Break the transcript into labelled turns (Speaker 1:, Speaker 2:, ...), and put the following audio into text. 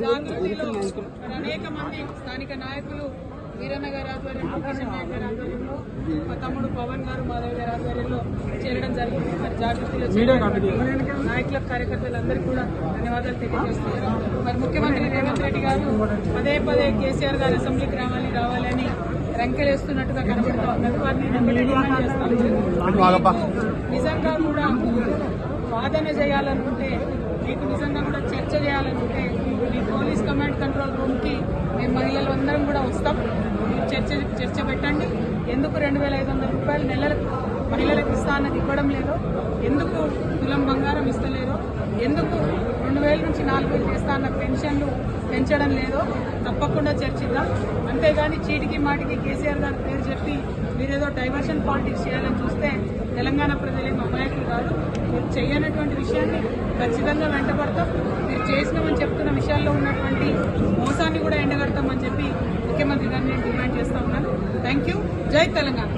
Speaker 1: జాగృతిలో అనేక మంది స్థానిక నాయకులు వీరన్న గారి ఆధ్వర్యంలో కిషన్ నాయక్ గారి ఆధ్వర్యంలో మా తమ్ముడు పవన్ గారు మాధవ్ గారి ఆధ్వర్యంలో చేరడం జరిగింది మరి జాగృతిలో నాయకుల కార్యకర్తలందరికీ కూడా ధన్యవాదాలు తెలియజేస్తున్నారు మరి ముఖ్యమంత్రి రేవంత్ రెడ్డి గారు పదే పదే కేసీఆర్ గారు అసెంబ్లీకి రావాలి రావాలని రంకెలేస్తున్నట్టుగా కనబడుతూ ఉన్నది వారిని డిమాండ్ వాదన చేయాలనుకుంటే మీకు నిజంగా కూడా చర్చ చేయాలనుకుంటే మీ పోలీస్ కమాండ్ కంట్రోల్ రూమ్కి మేము మహిళలు అందరం కూడా వస్తాం. మీరు చర్చ చర్చ పెట్టండి. ఎందుకు రెండు వేల ఐదు వందల రూపాయలు నెలలకు మహిళలకు ఇస్తా అన్నది ఇవ్వడం లేదో ఎందుకు తులం బంగారం ఇస్తలేదో ఎందుకు రెండు వేల నుంచి నాలుగు వేలు చేస్తా అన్న పెన్షన్లు పెంచడం లేదో తప్పకుండా చర్చిద్దాం. అంతేగాని చీటికి మాటికి కేసీఆర్ గారి పేరు చెప్పి మీరేదో డైవర్షన్ పాలిటిక్స్ చేయాలని చూస్తే తెలంగాణ ప్రజలేం అమాయకులు కాదు. చేయనటువంటి విషయాన్ని ఖచ్చితంగా వెంటబడతాం మీరు చేసినామని చెప్తున్న విషయాల్లో ఉన్నటువంటి మోసాన్ని కూడా ఎండగడతామని చెప్పి ముఖ్యమంత్రి గారిని నేను డిమాండ్ చేస్తా ఉన్నాను. థ్యాంక్ యూ జై తెలంగాణ.